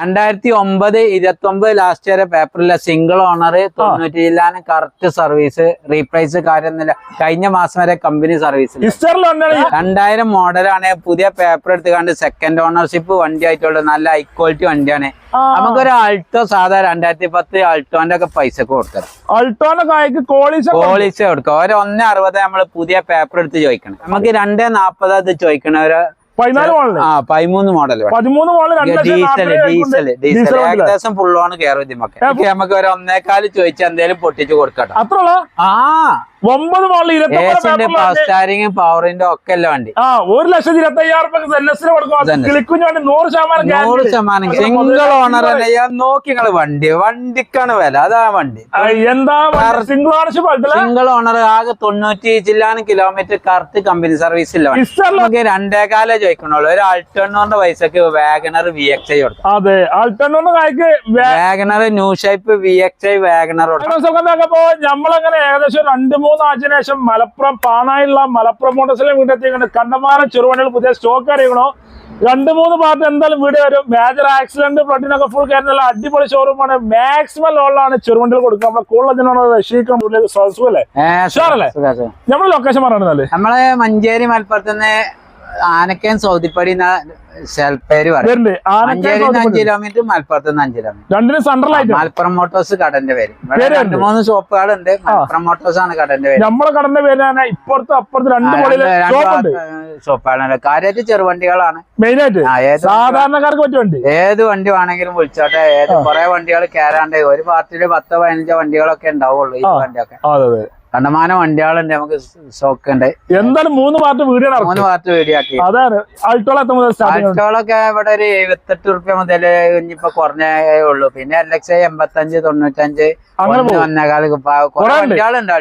രണ്ടായിരത്തി ഒമ്പത് ഇരുപത്തി ഒമ്പത് ലാസ്റ്റ് വരെ പേപ്പറില്ല സിംഗിൾ ഓണർ തൊണ്ണൂറ്റി ജില്ലാനും കറക്റ്റ് സർവീസ് റീപ്രൈസ് കാര്യമൊന്നുമില്ല കഴിഞ്ഞ മാസം വരെ കമ്പനി സർവീസ് രണ്ടായിരം മോഡലാണ് പുതിയ പേപ്പർ എടുത്ത് എടുത്തുകൊണ്ട് സെക്കൻഡ് ഓണർഷിപ്പ് വണ്ടി ആയിട്ടുള്ള നല്ല ഹൈ ക്വാളിറ്റി വണ്ടിയാണ്. നമുക്കൊരു ആൾട്ടോ സാധാ രണ്ടായിരത്തി പത്ത് ആൾട്ടോന്റെ ഒക്കെ പൈസ കൊടുക്കണം. അൾട്ടോന്റെ കായ്ക്ക് കോളീസ് കൊടുക്കാം. ഒരു ഒന്ന് അറുപത് നമ്മൾ പുതിയ പേപ്പർ എടുത്ത് ചോദിക്കണം. നമുക്ക് രണ്ടേ നാപ്പത് അത് ചോദിക്കണം. ഒരു പതിനാല് മോളിൽ ആ പതിമൂന്ന് മോഡൽ ഡീസൽ ഡീസൽ. ഏകദേശം ഫുള്ളോണ് കയറും നമുക്ക് ഒരു ഒന്നേക്കാൽ ചോദിച്ചാൽ എന്തേലും പൊട്ടിച്ചു കൊടുക്കട്ടെ. ആ ഒമ്പത് മോളിൽ ഇരുപത്തി പവറിന്റെ ഒക്കെ അല്ല വണ്ടി? ആ ഒരു ലക്ഷത്തി ഇരുപത്തി അയ്യായിരം എൻഎസിന് കൊടുക്കും. കിളിക്കുഞ്ഞു വേണ്ടി നൂറ് ശതമാനം നൂറ് ശതമാനം. സിംഗിൾ ഓണർ തന്നെ. നോക്കി നിങ്ങൾ വണ്ടി. വണ്ടിക്കാണ് വില. അതാ വണ്ടി. എന്താ സിംഗിൾ ഓണർഷിപ്പ് സിംഗിൾ ഓണർ ആകെ തൊണ്ണൂറ്റി ചില്ലാനും കിലോമീറ്റർ കറക്റ്റ് കമ്പനി സർവീസ് ഇല്ല നമുക്ക് രണ്ടേകാലേ ചോദിക്കണുള്ളൂ. ഒരു ആൾട്ടണ്ണൂറിന്റെ പൈസക്ക് വാഗണർ വി എക്സ് ഐ കൊടുക്കും. അതെ ആൾട്ടണ്ണൂറിന്റെ കായ്ക്ക് WagonR new shape V X I WagonR കൊടുക്കും. നമ്മളങ്ങനെ ഏകദേശം രണ്ട് മൂന്ന് മലപ്പുറം പാനായുള്ള മലപ്പുറം മോട്ടോഴ്സിലെ വീട്ടിലെത്തിക്കൊണ്ട് കണ്ടമാനം ചെറുവണ്ടികൾ പുതിയ സ്റ്റോക്ക് അറിയണോ രണ്ട് മൂന്ന് പാർട്ട് എന്തായാലും വീട് വരും. മേജർ ആക്സിഡന്റ് ഫ്രണ്ടിനൊക്കെ ഫുൾ കയറുന്ന അടിപൊളി ഷോറൂമാണ് മാക്സിമം ലോണിലാണ് ചെറുവണ്ടികൾ കൊടുക്കുക. നമ്മുടെ കൂടുതൽ റഷീഖ് അല്ലേ? ഉഷാറല്ലേ? നമ്മുടെ ലൊക്കേഷൻ പറയണല്ലേ നമ്മളെ മഞ്ചേരി മലപ്പുറത്തുനിന്ന് ആനക്കയം സൗദിപ്പടി പേര് പറയും. ആനക്കയം അഞ്ച് കിലോമീറ്റർ മലപ്പുറത്തുനിന്ന് അഞ്ച് കിലോമീറ്റർ മലപ്പുറം മോട്ടോഴ്സ് കടന്റെ പേര്. രണ്ടു മൂന്ന് ഷോപ്പുകളുണ്ട് മലപ്പുറം മോട്ടോഴ്സ് ആണ് കടന്റെ പേര്. നമ്മളെ കടന്റെ പേര് ഇപ്പുറത്ത് അപ്പുറത്ത് രണ്ട് മുകളിൽ ഷോപ്പ് ഉണ്ട്. ഷോപ്പുകളാണ് കാര്യമായിട്ട് ചെറുവണ്ടികളാണ്. സാധാരണക്കാർക്ക് പറ്റിയ വണ്ടി. ഏത് വണ്ടി വേണമെങ്കിലും വിളിച്ചോട്ടെ. ഏത് കുറെ വണ്ടികൾ കയറാണ്ട് ഒരു പാർട്ടിയിൽ പത്തോ പതിനഞ്ചോ വണ്ടികളൊക്കെ ഉണ്ടാവുള്ളൂ ഈ വണ്ടിയൊക്കെ. കണ്ടമാനം വണ്ടികളുണ്ട് നമുക്ക് സ്റ്റോക്ക് ഉണ്ട് എന്തായാലും മൂന്ന് പാർട്ട് വീഡിയോ മൂന്ന് പാർട്ട് വീഡിയോ ആക്കി. അതാണ്. ആൾട്ടോളൊക്കെ ഇവിടെ ഒരു എഴുപത്തെട്ട് റുപ്യ മുതൽ ഇനിയിപ്പോ കുറഞ്ഞേ ഉള്ളൂ. പിന്നെ എൽ എക്സ് എൺപത്തഞ്ച് തൊണ്ണൂറ്റഞ്ച് വണ്ടികളുണ്ട്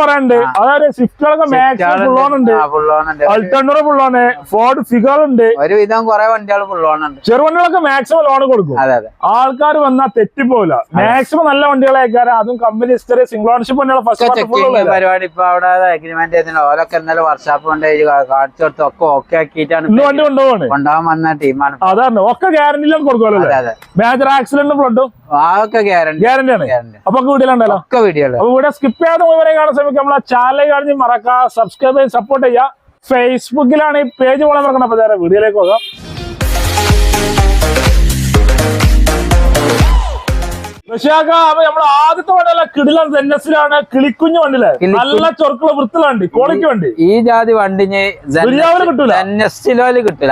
പറയാനുണ്ട് അതായത് ഫോർഡ് ഫിഗർ ഉണ്ട്. ഒരുവിധം കുറെ വണ്ടികൾ ഫുൾ ഓൺ ഉണ്ട്. ചെറുവണ്ടികളൊക്കെ മാക്സിമം ലോൺ കൊടുക്കും. അതെ അതെ. ആൾക്കാർ വന്നാൽ തെറ്റിപ്പോല മാക്സിമം നല്ല വണ്ടികളെ അതും company history single ownership first പരിപാടി ഇപ്പൊ അവിടെ അഗ്രിമെന്റ് ചെയ്തിട്ടുണ്ട് ഓലൊക്കെ ഇന്നലെ വർക്ക്ഷോപ്പ് കൊണ്ട് കാണിച്ചു കൊടുത്ത്. ഒക്കെ ഓക്കെ ആക്കിയിട്ടാണ് കൊണ്ടുപോകാൻ വന്ന ടീമാണ്. അതാണ്. ഒക്കെ ഗ്യാരണ്ടി കൊടുക്കുമല്ലോ മേജർ ആക്സിഡന്റും ഫ്ലഡും അതൊക്കെ ഗ്യാരണ്ടി ഗ്യാരണ്ടിയാണ് ഗ്യാരണ്ടി അപ്പൊ വീട്ടിലുണ്ടല്ലോ ഒക്കെ വീഡിയോ അപ്പൊ ഇവിടെ സ്കിപ്പ് ചെയ്യാതെ മുഴുവനെ കാണാൻ ശ്രമിക്കുക നമ്മളെ ചാനൽ കാണിച്ച് മറക്കാം സബ്സ്ക്രൈബ് ചെയ്ത് സപ്പോർട്ട് ചെയ്യുക. ഫേസ്ബുക്കിലാണ് ഈ പേജ് പോലെ മറക്കണം. അപ്പൊ വീഡിയോയിലേക്ക് പോകാം. റഷ്യാക്ക അപ്പൊ നമ്മുടെ ആദ്യത്തെ വണ്ടിയല്ല കിടിലൻ സെന്നസിലാണ് കിളിക്കുഞ്ഞു വണ്ടിയിലെ. നല്ല ചൊറുക്കുള്ള വൃത്തിലുണ്ട് കോളിക്ക് വണ്ടി. ഈ ജാതി വണ്ടിന് കിട്ടൂലോൽ കിട്ടൂല.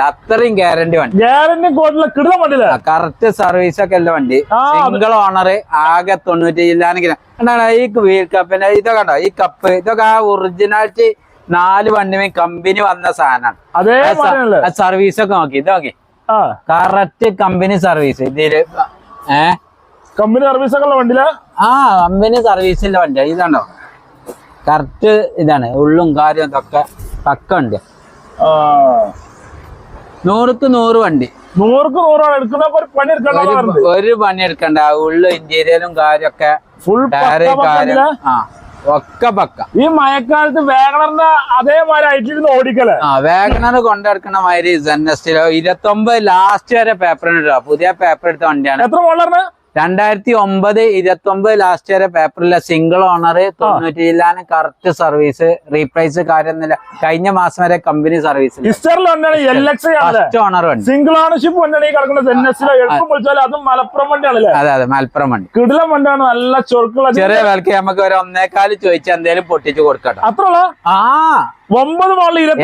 അത്രയും ഗ്യാരണ്ടി വണ്ടി. ഗ്യാരണ്ടി കോട്ടിലെ കിടിലൻ വണ്ടിയിലെ. കറക്റ്റ് സർവീസ് ഒക്കെ ഉള്ള വണ്ടി. സിംഗിൾ ഓണർ ആകെ തൊണ്ണൂറ്റി ജില്ലാണെങ്കിൽ എന്താണ് ഈ വീൽ കപ്പിന്റെ ഇതൊക്കെ ഉണ്ടോ ഈ കപ്പ് ഇതൊക്കെ ആ ഒറിജിനാലിറ്റി നാല് വണ്ടിമേ കമ്പനി വന്ന സാധനമാണ്. അതേ സർവീസ് ഒക്കെ നോക്കി. ഇത് നോക്കി. കറക്റ്റ് കമ്പനി സർവീസ് ഇതിൽ ഏ? കമ്പനി സർവീസ് ഒക്കെ വണ്ടിയില? ആ കമ്പനി സർവീസിന്റെ വണ്ടി ഇതാണോ? കറക്റ്റ് ഇതാണ്. ഉള്ളും കാര്യം ഇതൊക്കെ പക്ക ഉണ്ട് നൂറുക്ക് നൂറ് വണ്ടി. നൂറുക്ക് നൂറാണ് എടുക്കുന്ന ഒരു പണി ഒരു എടുക്കണ്ട ഒരു പണി എടുക്കണ്ട. ഉള്ളു ഇന്റീരിയലും കാര്യമൊക്കെ ഫുൾ കാര്യം ആ ഒക്കെ പക്ക. ഈ മഴക്കാലത്ത് വേഗണറിന്റെ അതേമാതിരി ആയിട്ടിരുന്ന് ഓടിക്കൽ ആ വേഗണർ കൊണ്ടെടുക്കണ മാതിരി ഇരുപത്തി ഒമ്പത് ലാസ്റ്റ് വരെ പേപ്പർ ഇടാ പുതിയ പേപ്പർ എടുത്ത വണ്ടിയാണ്. എത്ര മോളറിന് രണ്ടായിരത്തി ഒമ്പത് ഇരുപത്തി ഒമ്പത് ലാസ്റ്റ് വരെ പേപ്പറിലെ സിംഗിൾ ഓണർ തൊണ്ണൂറ്റി ഇല്ലാന്ന് കറക്റ്റ് സർവീസ് റീപ്രൈസ് കാര്യമൊന്നുമില്ല. കഴിഞ്ഞ മാസം വരെ കമ്പനി സർവീസ് ഫസ്റ്റ് ഓണർ വണ്ടി സിംഗിൾ ഓണർഷിപ്പ് അതും മലപ്പുറം വണ്ടിയാണല്ലേ അതെ അതെ മലപ്പുറം വണ്ടി കിടിലം വണ്ടിയാണ് നല്ല ചൊറുക്കുള്ള ചെറിയ വിലക്ക് നമുക്ക് ഒരു ഒന്നേക്കാൽ ചോദിച്ചാൽ എന്തേലും പൊട്ടിച്ചു കൊടുക്കട്ടെ. അത്ര ആ. ഒമ്പത് മോളിൽ ഇരുപത്തി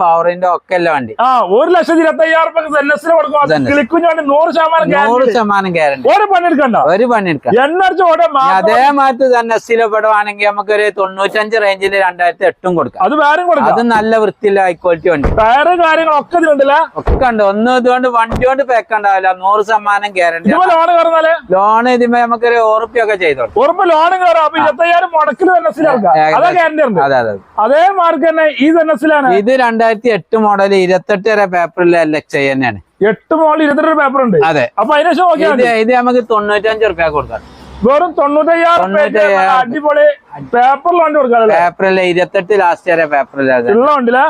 പവറിന്റെ ഒക്കെ അല്ല വണ്ടി. ആ ഒരു ലക്ഷത്തി ഇരുപത്തി അയ്യായിരം എൻ കൊടുക്കും. കിളിക്കുഞ്ഞു വേണ്ടി നൂറ് ശതമാനം നൂറ് ശതമാനം ഗ്യാരണ്ടി ഒരു പണി എടുക്കണ്ട. ഒരു പണി എടുക്കാം. എണ്ണ അടിച്ച് ഓടെ അതേ മാറ്റി എസ്സിലോ പെടുവാണെങ്കിൽ നമുക്കൊരു തൊണ്ണൂറ്റഞ്ച് റേഞ്ചിൽ രണ്ടായിരത്തി എട്ടും കൊടുക്കാം. അത് വേറെ കൊടുക്കാം. അത് നല്ല വൃത്തിയില്ല ഹൈ ക്വാളിറ്റി വണ്ടി. വേറെ കാര്യങ്ങളൊക്കെ ഇതിലുണ്ടല്ലേ ഒക്കെ ഉണ്ട്. ഒന്നും ഇതുകൊണ്ട് വണ്ടി കൊണ്ട് പേക്കണ്ടാവില്ല നൂറ് ശതമാനം ഗ്യാരണ്ടി ലോൺ കയറുന്നാലേ? ലോൺ ഇതിമേ നമുക്കൊരു ഉറപ്പിയൊക്കെ ചെയ്തോളൂ ഉറപ്പ് ലോൺ കയറാം. അപ്പൊ ഇരുപത്തയ്യായിരം മുടക്കിൽ എൻ അതെ അതെ. അതെ മാർക്ക് തന്നെ ഈ എൻ എസിലാണ് ഇത് രണ്ടായിരത്തി എട്ട് മോഡൽ ഇരുപത്തെട്ട് വരെ പേപ്പറിൽ എൽ എക്സ് തന്നെയാണ് എട്ട് മോഡൽ ഇരുപത്തെട്ട് പേപ്പർ ഉണ്ട്. അതെ. അപ്പൊ അതിനുശേഷം ഇത് നമുക്ക് തൊണ്ണൂറ്റഞ്ച് റുപ്യ കൊടുക്കാം. വെറും തൊണ്ണൂറ്റയ്യായിരം കൊടുക്കാം അടിപൊളി പേപ്പറിൽ വണ്ടി കൊടുക്കാല്ലേ പേപ്പറിൽ ഇരുപത്തെട്ട് ലാസ്റ്റ് വരെ പേപ്പറിൽ വണ്ടിയിലെ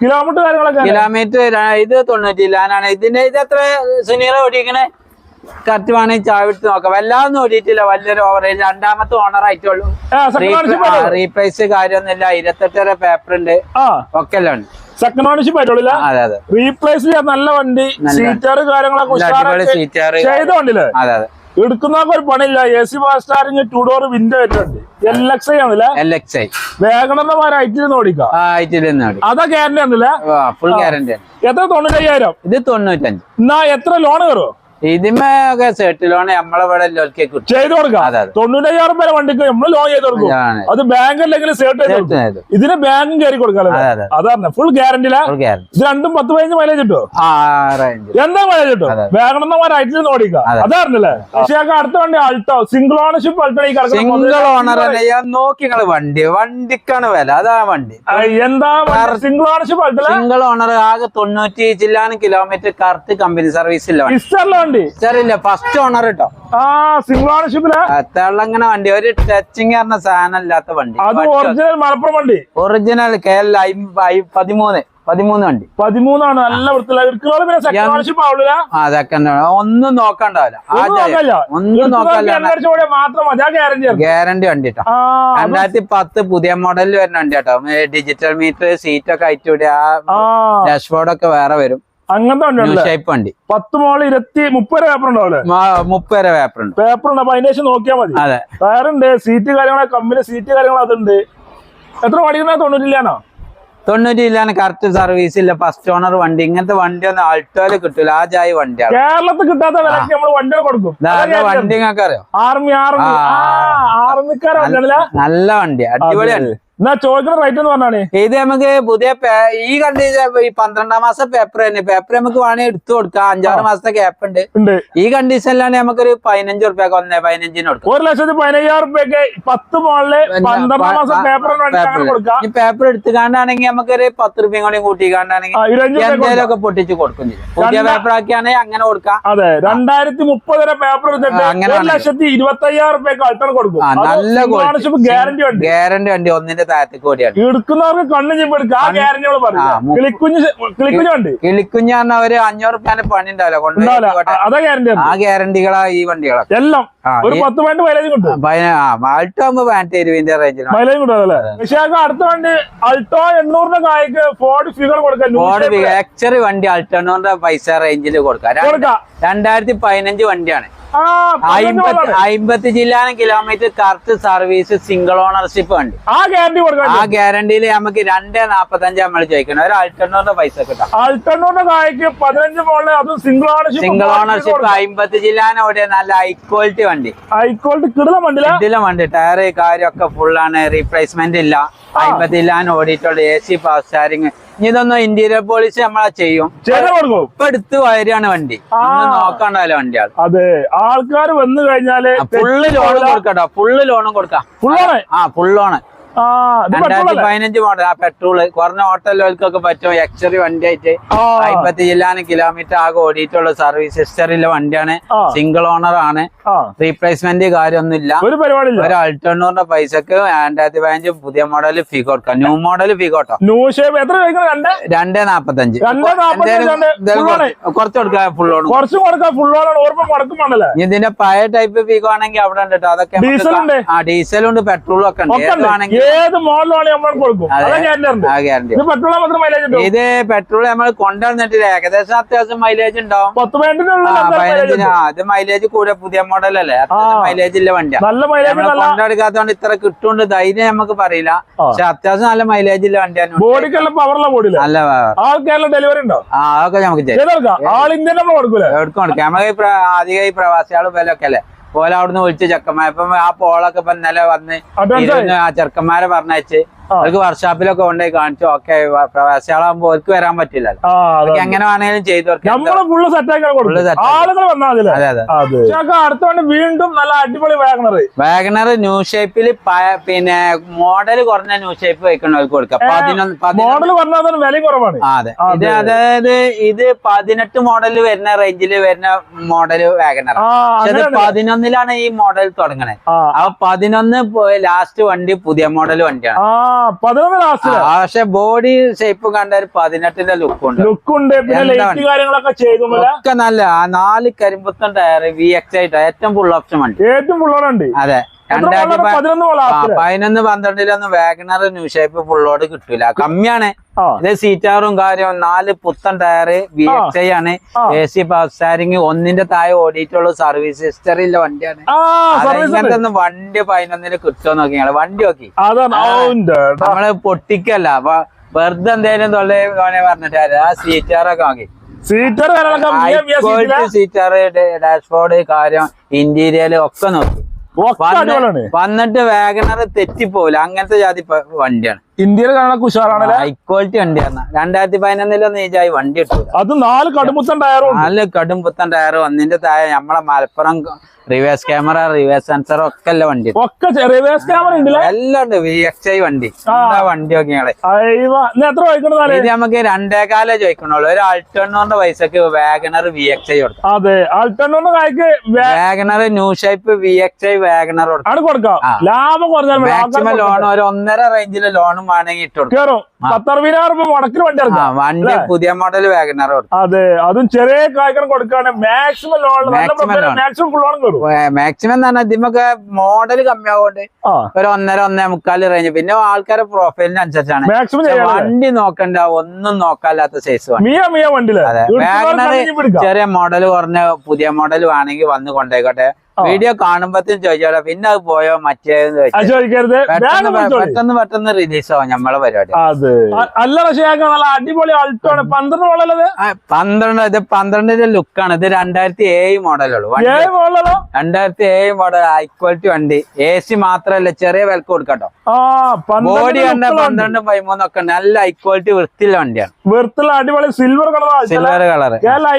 കിലോമീറ്റർ കാര്യങ്ങളൊക്കെ കിലോമീറ്റർ ഇത് തൊണ്ണൂറ്റില്ലാനാണ് ഇതിന്റെ ഇത് എത്ര സുനീറ ഓടിക്കണേ കറക്റ്റ് വേണമെങ്കിൽ ചാവിട്ട് നോക്കാം. വല്ലാതെ ഓടിയിട്ടില്ല വലിയൊരു ഓവറേജ് രണ്ടാമത്തെ ഓണർ ആയിട്ടുള്ളൂ. റീപ്ലേസ് കാര്യമൊന്നുമില്ല. ഇരുപത്തെട്ടര പേപ്പർ ഉണ്ട്. ഒക്കെ എല്ലാം ഉണ്ട്. സെക്കൻഡ് ഓണർഷിപ്പ് റീപ്ലേസ് ചെയ്യാൻ നല്ല വണ്ടി സീറ്റാറ് കാര്യങ്ങളൊക്കെ ചെയ്ത വണ്ടിയില്ലേ അതെ അതെ. എടുക്കുന്നവർക്ക് ഒരു പണിയില്ല. A C steering two door window വരുന്നുണ്ട് എൽ എക്സ് ഐ ആണല്ലേ? എൽ എക്സ് ഐ വേഗണന്മാരെ ഐറ്റിൽ ഓടിക്കാം. ആ ആയിട്ടില്ല ഓടി അതാ ഗ്യാരണ്ടി ആണല്ലേ? ഫുൾ ഗ്യാരണ്ടി എത്ര തൊണ്ണൂറ്റയ്യായിരം? ഇത് തൊണ്ണൂറ്റഞ്ച്. എന്നാ എത്ര ലോൺ കയറുമോ ഇതിമേ ഒക്കെ സെറ്റിലോണ് നമ്മളെ ലോൽക്കെ കിട്ടും. ചെയ്ത് കൊടുക്കാം. തൊണ്ണൂറ്റയ്യായിരം വരെ വണ്ടിക്ക് നമ്മൾ ലോൺ ചെയ്ത് കൊടുക്കും. അത് ബാങ്ക് അല്ലെങ്കിൽ സേർട്ട് ചെയ്ത് കൊടുക്കും. അതെ, ഇതിന് ബാങ്കും കയറി കൊടുക്കാം അതെ, അതെ. അതാണ് ഫുൾ ഗ്യാരണ്ടിയില്ല ഗ്യാരണ്ടി ഇത് രണ്ടും പത്ത് പതിനഞ്ച് മൈലേജ് കിട്ടോ എന്താ മൈലേജ് കിട്ടും? ഐറ്റിൽ നിന്ന് ഓടിക്കാം അതെ. അതായിരുന്നല്ലേ പക്ഷേ അടുത്ത വണ്ടി Alto single ownership Alto single. Owner നോക്കി വണ്ടി. വണ്ടിക്കാണ് വില. അതാ വണ്ടി. എന്താ single ownership Alto single owner ആകെ തൊണ്ണൂറ്റി ചില്ലാനും കിലോമീറ്റർ കറക്റ്റ് കമ്പനി സർവീസില്ല ഇഷ്ടല്ല വണ്ടി ഇല്ല ഫസ്റ്റ് ഓണർ കേട്ടോ ആ സിംഗിൾ ഓണർഷിപ്പിൽ അത്ര അങ്ങനെ വണ്ടി. ഒരു ടച്ചിങ് പറഞ്ഞ സാധനം ഇല്ലാത്ത വണ്ടി. അത് ഒറിജിനൽ മലപ്പുറം വണ്ടി. ഒറിജിനൽ കെ എൽ പതിമൂന്ന്. പതിമൂന്ന് വണ്ടി. പതിമൂന്നാണ്. നല്ല വൃത്തിയില്ല ഒന്നും നോക്കണ്ടാവില്ല. ഒന്നും ആ ഗ്യാരണ്ടി വണ്ടി കേട്ടോ രണ്ടായിരത്തി പത്ത് പുതിയ മോഡലിൽ വരുന്ന വണ്ടി കേട്ടോ ഡിജിറ്റൽ മീറ്റർ സീറ്റ് ഒക്കെ അയച്ചു വിടുക ആ ഡാഷ്ബോർഡ് ഒക്കെ വേറെ വരും. അങ്ങനത്തെ വണ്ടി പത്ത് മോൾ ഇരുപത്തി മുപ്പത് പേപ്പർ ഉണ്ടാവില്ലേ? മുപ്പത് പേപ്പർ ഉണ്ട്. പേപ്പർ ഉണ്ട്. അപ്പൊ അതിന്റെ ശേഷം നോക്കിയാൽ മതി. അതെ. ടയറുണ്ട് സീറ്റ് കാര്യങ്ങളെ കമ്പനി സീറ്റ് കാര്യങ്ങൾ അതുണ്ട്. എത്ര മണിക്കുന്ന തൊണ്ണൂറ്റില്ലാണോ? തൊണ്ണൂറ്റി ഇല്ലാണ് കറക്റ്റ് സർവീസ് ഇല്ല. ഫസ്റ്റ് ഓണർ വണ്ടി. ഇങ്ങനത്തെ വണ്ടി ഒന്നും ആൾട്ടോയിൽ കിട്ടൂല. ആ ജായി വണ്ടിയാണ്. കേരളത്തിൽ കിട്ടാത്ത വിലക്ക് നമ്മൾ വണ്ടികൾ കൊടുക്കും. വണ്ടി നിങ്ങൾക്ക് അറിയോ ആർമി ആർമി ആ. ആർമിക്കാരെ വണ്ടിയാണല്ലേ നല്ല വണ്ടി. അടിപൊളിയാണ് എന്നാ ചോദിക്കുന്ന റേറ്റ് എന്ന് പറഞ്ഞാണ് ഇത് നമുക്ക് പുതിയ ഈ കണ്ട ഈ പന്ത്രണ്ടാം മാസം പേപ്പർ തന്നെ. പേപ്പർ നമുക്ക് വേണമെങ്കിൽ എടുത്തു കൊടുക്കാം. അഞ്ചാറ് മാസത്തെ ഗ്യാപ്പ് ഉണ്ട്. ഈ കണ്ടീഷനിലാണ് നമുക്കൊരു പതിനഞ്ച് ഉറുപ്പ്യൊക്കെ ഒന്നേ പതിനഞ്ചിന് കൊടുക്കാം. ഒരു ലക്ഷത്തി പതിനയ്യായിരം റുപ്യക്ക് പത്ത് മോളിൽ പന്ത്രണ്ടാം മാസം പേപ്പർ ഈ പേപ്പർ എടുത്തുകാണ്ടാണെങ്കിൽ നമുക്കൊരു പത്ത് റുപ്യം കൂടി കൂട്ടിക്കാണ്ടാണെങ്കിൽ ഒക്കെ പൊട്ടിച്ച് കൊടുക്കും ചെയ്യും. പുതിയ പേപ്പർ ആക്കിയാണെങ്കിൽ അങ്ങനെ കൊടുക്കാം. അതെ രണ്ടായിരത്തി മുപ്പത് വരെ പേപ്പർ എടുത്തിട്ട് അങ്ങനെ. ലക്ഷത്തി ഇരുപത്തി അയ്യായിരം റുപ്യക്ക് അൾട്ടർ കൊടുക്കും നല്ല ഗ്യാരണ്ടി ഉണ്ട്. ഗ്യാരണ്ടി ഉണ്ട്. ഒന്നിന്റെ താഴത്തേക്ക് കൂടിയാണ് എടുക്കുന്നവർക്ക് കണ്ണ് കിളിക്കുഞ്ഞ് പറഞ്ഞ ഒരു അഞ്ഞൂറ് റുപ്യാന്റെ പണി ഉണ്ടാവില്ല. കൊണ്ടുപോയി ആ ഗ്യാരണ്ടികളാ ഈ വണ്ടികളാ എല്ലാം. ഒരു പത്ത് മൈലേജ് കിട്ടും. ആൾട്ടോ ആകുമ്പോ പതിനെട്ട് ഇരുപതിന്റെ റേഞ്ചിലാണ് മൈലേജ് കിട്ടും അല്ലേ? പക്ഷേ അടുത്ത വണ്ടി അൾട്ടോ എണ്ണൂറിന്റെ കായ്ക്ക് ഫോർഡ് ഫിഗർ കൊടുക്കാം ഫോർഡ് വണ്ടി പൈസ റേഞ്ചിൽ കൊടുക്കാം. രണ്ട്- രണ്ടായിരത്തി പതിനഞ്ച് വണ്ടിയാണ്. അമ്പത്തി ജില്ലാന kilometre correct service single ownership വണ്ടി. ആ ഗ്യാരണ്ടി കൊടുക്കാം ആ ഗ്യാരണ്ടിയിൽ നമുക്ക് രണ്ടേ നാപ്പത്തഞ്ച് നമ്മൾ ചോദിക്കണം. ഒരു അൾട്ടണ്ണൂറിന്റെ പൈസ കിട്ടാം. കായ്ക്ക് പതിനഞ്ച് സിംഗിൾ ഓണർഷിപ്പ് സിംഗിൾ ഓണർഷിപ്പ് അമ്പത്തി ജില്ലാനോടെ നല്ല ഹൈ ക്വാളിറ്റി വണ്ടി. ഹൈക്കോൾട്ട് കിടല വണ്ടി ഇതിലും വണ്ടി ടയർ കാര്യമൊക്കെ ഫുള്ളാണ് റീപ്ലേസ്മെന്റ് ഇല്ല. അമ്പതില്ലാന്ന് ഓടിയിട്ടുള്ള എ സി പവർ സ്റ്റാരിങ് ഇനി ഇതൊന്നും ഇന്റീരിയർ പോളിസി നമ്മളെ ചെയ്യും. ഇപ്പൊ എടുത്ത് വരികയാണ് വണ്ടി. നോക്കണ്ടല്ലോ വണ്ടിയാൾ അതെ. ആൾക്കാർ വന്നു കഴിഞ്ഞാൽ ഫുള്ള് ലോണും കൊടുക്കട്ടോ. ഫുള്ള് ലോണും കൊടുക്കാം. ഫുള്ളാണ് ആ ഇത് രണ്ടായിരത്തി പതിനഞ്ച് മോഡൽ ആ പെട്രോൾ. കുറഞ്ഞ ഹോട്ടലുകൾക്കൊക്കെ പറ്റും. എക്സറി വണ്ടി ആയിട്ട് അമ്പത്തി ജില്ലാനും കിലോമീറ്റർ ആകെ ഓടിയിട്ടുള്ള സർവീസ് ഹിസ്റ്ററിയിലെ വണ്ടിയാണ്. സിംഗിൾ ഓണർ ആണ്. റീപ്ലേസ്മെന്റ് കാര്യമൊന്നുമില്ല. ഒരു അൾട്ടോണൂറിന്റെ പൈസക്ക് രണ്ടായിരത്തി പതിനഞ്ച് പുതിയ മോഡൽ ഫിഗോട്ട ന്യൂ മോഡൽ ഫിഗോട്ടോ രണ്ട്? നാപ്പത്തഞ്ച്. കുറച്ച് കൊടുക്കാം ഫുൾ ഓൺ കുറച്ച് കൊടുക്കാം ഫുൾ ഓൺ ഇതിന്റെ പഴയ ടൈപ്പ് ഫിഗോ ആണെങ്കിൽ അവിടെ ഉണ്ട് കേട്ടോ അതൊക്കെ. ആ ഡീസലും ഉണ്ട് പെട്രോളും ഒക്കെ ഉണ്ട്. ഏതാണെങ്കിൽ ഏത് മോഡലാണ് നമ്മൾ കൊടുക്കും. ഇത് പെട്രോൾ മാത്രം മൈലേജ് ഇത് പെട്രോൾ നമ്മൾ കൊണ്ടുവന്നിട്ടില്ല. ഏകദേശം അത്യാവശ്യം മൈലേജ് ഉണ്ടാവും പത്ത് പതിനഞ്ചിന് അത് മൈലേജ് കൂടെ പുതിയ മോഡൽ അല്ലേ? ആ. മൈലേജ് ഇല്ല വണ്ടിയാ. നല്ല മൈലേജ് കൊണ്ടെടുക്കാത്തോണ്ട് ഇത്ര കിട്ടുകൊണ്ട് ധൈര്യം നമുക്ക് പറയില്ല. പക്ഷെ അത്യാവശ്യം നല്ല മൈലേജ് ഇല്ല വണ്ടിയാണ് ബോഡിക്കുള്ള പവറുള്ള ബോഡി നല്ല ആൾ കേരള ഡെലിവറി ഉണ്ടോ? ആ അതൊക്കെ നമുക്ക് ചെയ്യാം. ആൾ ഇന്ത്യൻ നമ്മൾ കൊടുക്കൂലേ? എവിടേക്കും കൊടുക്കാം നമ്മളെ ഈ പ്ര- അധികം ഈ പ്രവാസികളും വിലൊക്കെ അല്ലേ? പോലെ അവിടുന്ന് വിളിച്ച് ചെക്കന്മാർ ഇപ്പം ആ പോളൊക്കെ ഇപ്പൊ ഇന്നലെ വന്ന് ആ ചെറുക്കന്മാരെ പറഞ്ഞയച്ച്. അവർക്ക് വർക്ക്ഷോപ്പിലൊക്കെ കൊണ്ടുപോയി കാണിച്ചു. ഓക്കെ പ്രവാസികളാകുമ്പോ അവർക്ക് വരാൻ അതെ എങ്ങനെ വേണേലും ചെയ്തു അടുത്തോണ്ട് വീണ്ടും നല്ല അടിപൊളി വാഗണർ വാഗണർ ന്യൂ ഷേപ്പിൽ പിന്നെ മോഡൽ കുറഞ്ഞ ന്യൂ ഷേപ്പ് വെക്കുന്നവർക്ക് കൊടുക്കാം. മോഡൽ പറഞ്ഞാൽ വില കുറവാണ്. അതെ. ഇത് അതായത് ഇത് പതിനെട്ട് മോഡൽ വരുന്ന റേഞ്ചിൽ വരുന്ന മോഡൽ വാഗണർ പക്ഷെ പതിനൊന്നിലാണ് ഈ മോഡൽ തുടങ്ങണേ. അപ്പൊ പതിനൊന്ന് ലാസ്റ്റ് വണ്ടി പുതിയ മോഡൽ വണ്ടിയാണ്. പതിനൊന്ന് ലാസ്റ്റ് പക്ഷെ ബോഡി ഷേപ്പ് കണ്ട ഒരു പതിനെട്ടിന്റെ ലുക്കുണ്ട് ലുക്കുണ്ട് ലുക്ക് ഉണ്ട് പിന്നെ ലൈറ്റ് കാര്യങ്ങളൊക്കെ ഒക്കെ നല്ല ആ നാല് കരിമ്പത്തൻ ടയർ വി എക്സ് ആയിട്ട് ഏറ്റവും ഫുൾ ഓപ്ഷൻ വണ്ടി. ഏറ്റവും ഫുള്ളോടുണ്ട് അതെ. രണ്ടായിരത്തി പതിനൊന്ന് പന്ത്രണ്ടിലൊന്നും വാഗണർ ന്യൂ ഷേപ്പ് ഫുള്ളോട് കിട്ടൂല. കമ്മിയാണ്. ഇത് സീറ്റാറും കാര്യവും നാല് പുത്തൻ ടയറ് വി എക്സ് ഐ ആണ്. എ സി പവർ സ്റ്റാരിങ് ഒന്നിന്റെ താഴെ ഓടിയിട്ടുള്ള സർവീസ് ഹിസ്റ്ററിയിലെ വണ്ടിയാണ്. ഇങ്ങനത്തെ ഒന്നും വണ്ടി പതിനൊന്നിൽ കിട്ടുമോ നോക്കി ഞങ്ങൾ വണ്ടി നോക്കി. നമ്മൾ പൊട്ടിക്കല്ല. അപ്പൊ വെറുതെ എന്തേലും തൊള്ളേ പറഞ്ഞിട്ട് ആ സീറ്റാറൊക്കെ നോക്കി. സീറ്റാർ സീറ്റാറ് ഡാഷ്ബോർഡ് കാര്യം ഇന്റീരിയൽ ഒക്കെ നോക്കി. വന്നിട്ട് വാഗണർ തെറ്റിപ്പോവില്ല. അങ്ങനത്തെ ജാതി വണ്ടിയാണ്. ഇന്ത്യയിൽ കാണാൻ ഉഷാറാണല്ലേ? ഹൈ ക്വാളിറ്റി വണ്ടിയാണ് രണ്ടായിരത്തി പതിനൊന്നിലൊന്നും ഏജായി വണ്ടി ഇട്ടു. അത് നാല് കടുംപുത്തൻ ടയറും നാല് കടുംപുത്തൻ ടയറും ഒന്നിന്റെ താഴെ നമ്മളെ Malappuram reverse camera reverse sensor ഒക്കെ അല്ല വണ്ടി ഒക്കെ റിവേഴ്സ് ക്യാമറ ഉണ്ടല്ലേ? എല്ലാം ഉണ്ട്. വി എക്സ് ഐ വണ്ടി. വണ്ടി ഒക്കെ നമുക്ക് ഇത് നമുക്ക് രണ്ടേകാലേ ചോദിക്കണുള്ളൂ. ഒരു അൾട്ടണ്ണൂറിന്റെ പൈസക്ക് വാഗണർ വി എക്സ് ഐ കൊടുത്തു. അതെ ആൾട്ടണ്ണ കായ്ക്ക് WagonR new shape V X I WagonR കൊടുക്കും. കൊടുക്കാം ലാഭം കുറഞ്ഞാൽ മാക്സിമം ലോൺ ഒരു ഒന്നര റേഞ്ചിലെ ലോണും വേണമെങ്കിൽ ഇട്ട് പത്തറുപതിനായിരം രൂപ മുടക്കിന് വണ്ടി ഇറക്കാം വണ്ടി പുതിയ മോഡൽ കൊടുത്തു അതെ അതും ചെറിയ കായ്ക്കണം കൊടുക്കാണ് maximum loan. Maximum full loan കയറും മാക്സിമം എന്ന് പറഞ്ഞാൽ ഇതിമൊക്കെ മോഡൽ കമ്മിയാകൊണ്ട് ഒരു ഒന്നര ഒന്നേ മുക്കാൽ റേഞ്ച് പിന്നെ ആൾക്കാരെ പ്രൊഫൈലിന് അനുസരിച്ചാണ്. വണ്ടി നോക്കണ്ട ഒന്നും നോക്കാല്ലാത്ത സൈസ് വണ്ടിയിൽ. ചെറിയ മോഡൽ കുറഞ്ഞ പുതിയ മോഡൽ വേണമെങ്കിൽ വന്ന് കൊണ്ടേക്കോട്ടെ. വീഡിയോ കാണുമ്പോഴത്തേക്കും ചോദിച്ചോട്ടെ പിന്നെ അത് പോയോ മറ്റേന്ന് ചോദിക്കരുത്. പെട്ടെന്ന് പെട്ടെന്ന് റിലീസ് ആവും നമ്മളെ പരിപാടി. അല്ല പക്ഷേ നല്ല അടിപൊളി അൾട്ടോ ആണ്. പന്ത്രണ്ട് മോഡലത് പന്ത്രണ്ട് ഇത് പന്ത്രണ്ടിന്റെ ലുക്കാണ് ഇത് രണ്ടായിരത്തി ഏഴ് മോഡലുള്ളൂ ഏഴ് രണ്ടായിരത്തി ഏഴ് മോഡൽ ഹൈ ക്വാളിറ്റി വണ്ടി. എ സി മാത്രല്ല ചെറിയ വിലക്ക് കൊടുക്കട്ടോ. ബോഡി കണ്ട പന്ത്രണ്ട് പതിമൂന്നൊക്കെ ഉണ്ട്. നല്ല ഹൈ ക്വാളിറ്റി വൃത്തിയുള്ള വണ്ടിയാണ്. വൃത്തിയുള്ള അടിപൊളി സിൽവർ കളർ സിൽവർ കളർ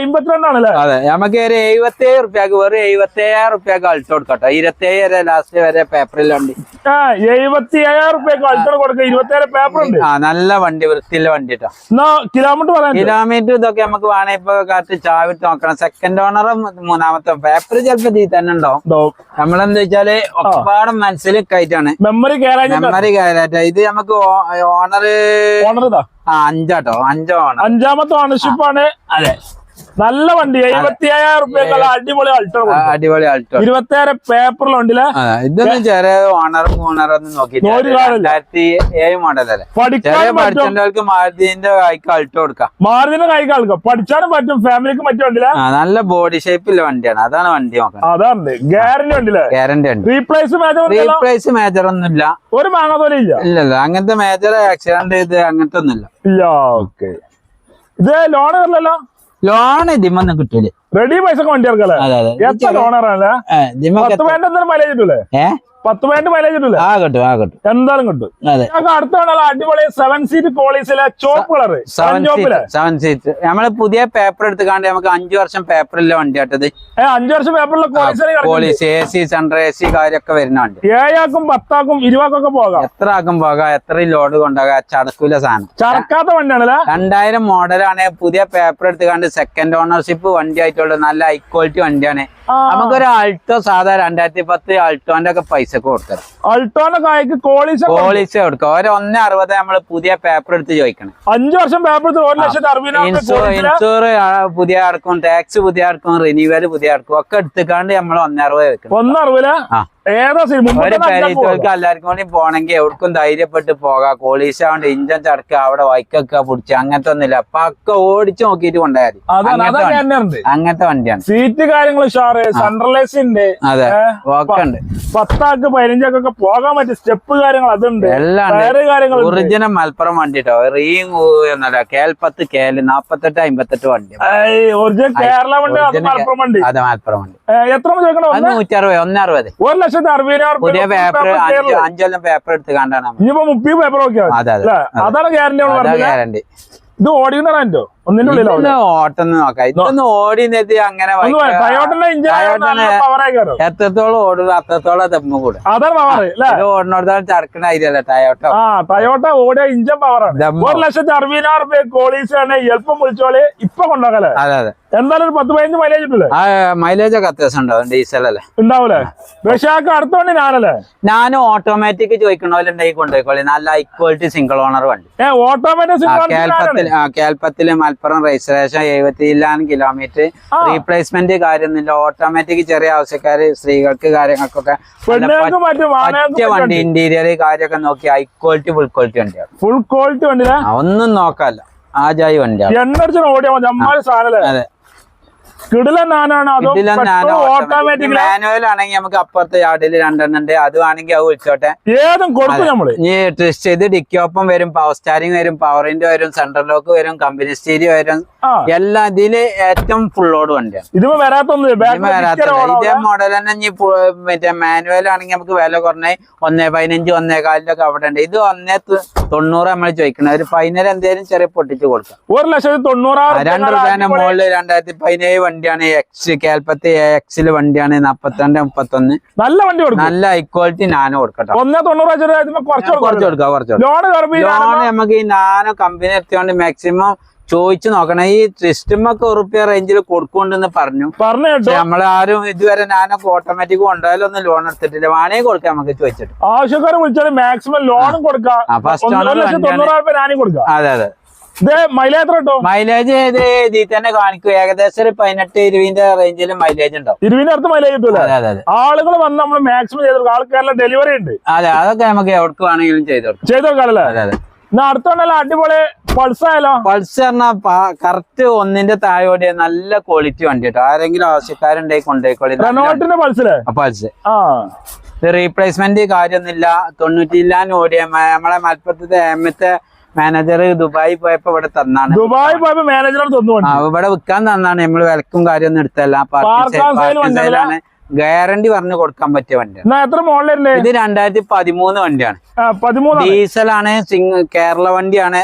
അമ്പത്തിരണ്ടാണല്ലേ അതെ നമുക്ക് ഒരു എഴുപത്തി ഏഴ് റുപ്യക്ക് വെറും എഴുപത്തി ഏഴായിരം റുപ്യക്ക് അൾട്ടോ കൊടുക്കട്ടോ. ഇരുപത്തി ഏഴ് വരെ ലാസ്റ്റ് വരെ ആ എഴുപത്തി അയ്യായിരം റുപ്യക്ക് അൾട്ടോ കൊടുക്കുക ഇരുപത്തി ഏഴ് പേപ്പർ ഉണ്ട്. ആ നല്ല വണ്ടി വൃത്തിയുള്ള വണ്ടി കേട്ടോ കിലോമീറ്റർ കിലോമീറ്റർ ഇതൊക്കെ നമുക്ക് വേണേ ഇപ്പൊ കാറ്റ് ചാവിട്ട് നോക്കണം. സെക്കൻഡ് ഓണറും മൂന്നാമത്തെ പേപ്പർ ചിലപ്പോ ഇതിൽ തന്നെ ഉണ്ടാവും. നമ്മളെന്താ വെച്ചാൽ ഒരുപാട് മനസ്സിൽ കയറ്റാണ്. മെമ്മറി കയറാറ്റ ഇത് നമുക്ക് ഓണർ ഓണർ ആ അഞ്ചാട്ടോ. അഞ്ചോ ഓണർ അഞ്ചാമത്തെ ഓണർഷിപ്പാണ് അതെ. നല്ല വണ്ടി എഴുപത്തി അയ്യായിരം റുപ്യക്കുള്ള അടിപൊളി അൾട്ടോ അടിപൊളി അൾട്ടോ ഇരുപത്തി ഏഴ് പേപ്പറിലുണ്ടല്ലേ ഇതൊന്നും ചെറിയ ഓണറും ഓണറും ഒന്നും നോക്കിയില്ല ഒരു കാര്യമില്ല. രണ്ടായിരത്തി ഏഴ് മോഡലല്ലേ പഠിക്കാനും ചെറിയ പറ്റും. പഠിച്ചവർക്ക് മാരുതിന്റെ കൈക്ക് അൾട്ടോ കൊടുക്കാം. മാരുതിന്റെ കൈക്ക് അൾക്കാം പഠിച്ചാലും പറ്റും ഫാമിലിക്ക് പറ്റും വണ്ടിയില്ല ആ നല്ല ബോഡി ഷേപ്പിലുള്ള വണ്ടിയാണ്. അതാണ് വണ്ടി നോക്കുന്നത് അതാണ്. ഗ്യാരണ്ടി ഉണ്ടല്ലേ? ഗ്യാരണ്ടി ഉണ്ട്. റീപ്ലേസ് മേജർ റീപ്ലേസ് മേജർ ഒന്നും ഇല്ല ഒരു മാങ്ങ പോലെ ഇല്ല. ഇല്ലല്ല അങ്ങനത്തെ മേജർ ആക്സിഡന്റ് ഇത് അങ്ങനത്തെ ഒന്നും ഇല്ല ഇല്ല ഓക്കെ. ഇത് ലോൺ വരില്ലല്ലോ ലോൺ ഇതിമൊന്നും കിട്ടൂലേ. റെഡി പൈസ അതെ എത്ര ഏ, പത്ത് പോയിന്റ് മൈലേജ് കിട്ടൂലേ? ഏ? പത്ത് പോയിന്റ് മൈലേജ് കിട്ടില്ല ആ കിട്ടും ആ കിട്ടും. എന്തായാലും കിട്ടും. ഞങ്ങൾക്ക് അടിപൊളി സെവൻ സീറ്റ് കോളീസിലെ ചോപ്പ് കളർ സെവൻ സീറ്റ് നമ്മൾ പുതിയ പേപ്പർ എടുത്ത് എടുത്തുകാണ്ട് നമുക്ക് അഞ്ചു വർഷം പേപ്പറിലെ വണ്ടി ആട്ടത്. അഞ്ചു വർഷം പേപ്പറിലെ Pauli's A C central A C കാര്യമൊക്കെ വരുന്ന വണ്ടി. ഏഴാക്കും പത്താക്കും ഇരുപതൊക്കെ പോകാം. എത്ര ആക്കും പോകാം എത്ര ലോഡ് കൊണ്ടാകാം ചടക്കൂല സാധനം. ചടക്കാത്ത വണ്ടിയാണല്ലേ? രണ്ടായിരം മോഡലാണ് പുതിയ പേപ്പർ എടുത്ത് കാണ്ട് സെക്കൻഡ് ഓണർഷിപ്പ് വണ്ടി ആയിട്ടുള്ള നല്ല ഹൈ ക്വാളിറ്റി വണ്ടിയാണ്. നമുക്കൊരു ആൾട്ടോ സാധാ രണ്ടായിരത്തി പത്ത് ആൾട്ടോന്റെ ഒക്കെ പൈസ കൊടുത്തത്. അൾട്ടോന്റെ കായ്ക്ക് കോളിച്ച പോളിസി കൊടുക്കുക ഓരോ ഒന്ന് അറുപത് നമ്മൾ പുതിയ പേപ്പർ എടുത്ത് ചോദിക്കണം. അഞ്ചു വർഷം പേപ്പർ എടുത്ത് ഒരു ലക്ഷത്തി അറുപതിനായിരം ഇൻഷൂർ ഇൻഷൂർ പുതിയ അടക്കും ടാക്സ് പുതിയ അടക്കും റിന്യൂവൽ പുതിയ അടക്കും ഒക്കെ എടുത്തുക്കാണ്ട് നമ്മൾ ഒന്ന് അറുപത് വെക്കണം. ഒന്നറുപത്? ആ. ഏതാ എല്ലാവർക്കും കൂടി പോണെങ്കിൽ എവിടേക്കും ധൈര്യപ്പെട്ട് പോകാം. കോളീസ് ആവണ്ട് ഇഞ്ചൻ ചടക്ക അവിടെ വൈക്കൊക്കെ പിടിച്ച് അങ്ങനത്തെ ഒന്നുമില്ല അപ്പൊ ഒക്കെ ഓടിച്ചു നോക്കിട്ട് കൊണ്ടുപോയാൽ അങ്ങനത്തെ വണ്ടിയാണ്. സീറ്റ് കാര്യങ്ങൾ ഉഷാറ് സെൻട്രലൈസ് ഉണ്ട്. അതെ ഒക്കെ ഉണ്ട്. പത്താക്ക് പതിനഞ്ചാക്കൊക്കെ പോകാൻ പറ്റും സ്റ്റെപ്പ് കാര്യങ്ങൾ അതുണ്ട്. എല്ലാം ഒറിജിനൽ മലപ്പുറം വണ്ടി കേട്ടോ റീങ് എന്നല്ല കേൽപ്പത്ത് കേൽ നാപ്പത്തെട്ട് അമ്പത്തെട്ട് വണ്ടി. ഒറിജിനൽ കേരള വണ്ടി. അതെ മലപ്പുറം വണ്ടി. എത്ര ചോദിക്കണം? അത് നൂറ്റി അറുപത് ഒന്ന് അറുപത് ഒരു ലക്ഷത്തി അറുപതിനായിരം പുതിയ പേപ്പർ. അഞ്ചൊല്ലം പേപ്പർ എടുത്ത് കണ്ടാണ് ഇനിയിപ്പോ മുപ്പത് പേപ്പർ നോക്കിയാൽ അതാണ് ഗ്യാരണ്ടി ഗ്യാരണ്ടി ഇത് ഓടിക്കുന്നോ ഒന്നിന്റെ ഓട്ടം നോക്കാം. ഇതൊന്ന് ഓടി നെത്തി അങ്ങനെ എത്രത്തോളം അത്രത്തോളം തെമ്മ കൂടും. ഇത് ടയോട്ടോ ആ ടയോട്ട ഓടിയ ഇഞ്ചൻ പവറാണ് ദമ്മോ. ഒരു ലക്ഷത്തി അറുപതിനായിരം റുപ്യ കോളീസ് ആണ് എളുപ്പം വിളിച്ചോളി ഇപ്പൊ കൊണ്ടുപോകല്ലേ അതെ അതെ. എന്തായാലും ഒരു പത്ത് പതിനഞ്ച് മൈലേജ് മൈലേജ് ഒക്കെ അത്യാവശ്യം ഉണ്ടാവും ഡീസൽ അല്ലേ? ഉണ്ടാവൂലേ? ഞാനല്ലേ? ഞാനും ഓട്ടോമാറ്റിക് കൊണ്ടുപോയിക്കോളി. നല്ല ഹൈ ക്വാളിറ്റി സിംഗിൾ ഓണർ വണ്ടി. ഓട്ടോമാറ്റിക് കേൽപ്പത്തിൽ മലപ്പുറം രജിസ്ട്രേഷൻ എഴുപത്തി ഇല്ലാൻ കിലോമീറ്റർ. റീപ്ലേസ്മെന്റ് കാര്യമൊന്നുമില്ല. ഓട്ടോമാറ്റിക് ചെറിയ ആവശ്യക്കാര് സ്ത്രീകൾക്ക് കാര്യങ്ങൾക്കൊക്കെ പറ്റിയ വണ്ടി ഇന്റീരിയർ കാര്യമൊക്കെ നോക്കി ഹൈ ക്വാളിറ്റി ഫുൾ ക്വാളിറ്റി വണ്ടിയാണ്. ഫുൾ ക്വാളിറ്റി വണ്ടി ഒന്നും നോക്കാല്ല. ആ ജായി വണ്ടിയാണ് എണ്ണ അടിച്ചാൽ ഓടിയാൽ മതി അതെ. കിടില നാനാണ് അതോ ഓട്ടോമാറ്റിക് മാനുവൽ ആണെങ്കിൽ നമുക്ക് അപ്പുറത്തെ യാർഡിൽ രണ്ടെണ്ണം ഉണ്ട് അത് വേണമെങ്കിൽ അത് വിളിച്ചോട്ടെ. ഏതും കൊടുക്കും നമ്മൾ. ഈ ട്വിസ്റ്റ് ചെയ്ത് ഡിക്കോപ്പം വരും പവർ സ്റ്റാരിങ് വരും പവറിന്റെ വരും സെൻട്രൽ ലോക്ക് വരും കമ്പനി സ്റ്റീരിയോ വരും എല്ലാം ഇതിൽ ഏറ്റവും ലോഡ് വണ്ടിയാണ്. ഇതേ മോഡൽ തന്നെ ഇനി മറ്റേ മാനുവൽ ആണെങ്കിൽ നമുക്ക് വില കുറഞ്ഞ ഒന്നേ പതിനഞ്ച് ഒന്നേ കാലിലൊക്കെ അവിടെ ഉണ്ട്. ഇത് ഒന്നേ തൊണ്ണൂറ് നമ്മൾ ചോദിക്കണം. ഒരു ഫൈനൽ എന്തേലും ചെറിയ പൊട്ടിച്ച് കൊടുക്കാം. ഒരു ലക്ഷത്തി തൊണ്ണൂറ് തൊണ്ണൂറായിരം രണ്ട് റുപ്യേന്റെ മുകളിൽ രണ്ടായിരത്തി പതിനേഴ് വണ്ടിയാണ്. എക്സ് കേൽപ്പത്തി എക്സിൽ വണ്ടിയാണ്. നാപ്പത്തിരണ്ട് മുപ്പത്തൊന്ന്. നല്ല വണ്ടി കൊടുക്കും. നല്ല ഹൈ ക്വാളിറ്റി നാനോ കൊടുക്കട്ടെ. ഒന്നേ തൊണ്ണൂറ് വെച്ചിട്ട് കുറച്ച് കുറച്ച് കൊടുക്കാം. കുറച്ച് ലോണ് ലോൺ നമുക്ക് ഈ നാനോ കമ്പനി എത്തിയോണ്ട് മാക്സിമം ചോദിച്ചു നോക്കണം. ഈ ട്രിസ്റ്റുമൊക്കെ ഉറുപ്പ്യ റേഞ്ചിൽ കൊടുക്കുന്നുണ്ടെന്ന് പറഞ്ഞു. പറഞ്ഞു. നമ്മളെ ആരും നമ്മളാരും ഇതുവരെ ഞാനൊക്കെ ഓട്ടോമാറ്റിക് കൊണ്ടുപോയാലൊന്നും ലോൺ എടുത്തിട്ടില്ല. വേണേ കൊടുക്കാം നമുക്ക് ചോദിച്ചിട്ട്. ആവശ്യക്കാരെ വിളിച്ചാൽ മാക്സിമം ലോണും കൊടുക്കാം. അതെ അതെ. മൈലേജ് ഇത് ഇതിൽ തന്നെ കാണിക്കും. ഏകദേശം ഒരു പതിനെട്ട് ഇരുപതിന്റെ റേഞ്ചിൽ മൈലേജ് ഉണ്ടാവും. ഇരുപതിന്റെ അടുത്ത് മൈലേജ് അതെ ആളുകൾ വന്ന് നമ്മൾ മാക്സിമം ചെയ്ത് കൊടുക്കും. ആൾക്കാരുടെ ഡെലിവറി ഉണ്ട്. അതെ അതൊക്കെ നമുക്ക് എവിടേക്ക് വേണമെങ്കിലും ചെയ്ത് കൊടുക്കാം. ചെയ്ത് അതെ അതെ. അടുത്തോണ്ടല്ല അടിപൊളി പൾസ് ആയാലോ? പൾസ് പറഞ്ഞാ കറക്റ്റ് ഒന്നിന്റെ താഴോടെ നല്ല ക്വാളിറ്റി വണ്ടി കേട്ടോ. ആരെങ്കിലും ആവശ്യക്കാരുണ്ടെങ്കിൽ കൊണ്ടുപോയിക്കോളി. റെനോട്ടിന്റെ പൾസിൽ പൾസ് ആ ഇത് റീപ്ലേസ്മെന്റ് കാര്യമൊന്നുമില്ല. തൊണ്ണൂറ്റില്ലാൻ ഓടിയ നമ്മളെ മലപ്പുറത്തെ എമ്മത്തെ മാനേജർ ദുബായി പോയപ്പോ ഇവിടെ തന്നാണ്. ദുബായ് പോയപ്പോ മാനേജർ ഇവിടെ വിൽക്കാൻ തന്നാണ്. നമ്മൾ വിലക്കും കാര്യമൊന്നും എടുത്തല്ല? ഗ്യാരണ്ടി പറഞ്ഞു കൊടുക്കാൻ പറ്റിയ വണ്ടിയാണ്. എത്ര മോഡലല്ലേ? ഇത് രണ്ടായിരത്തി പതിമൂന്ന് വണ്ടിയാണ് ഡീസൽ ഡീസലാണ് സിംഗ് കേരള വണ്ടിയാണ്.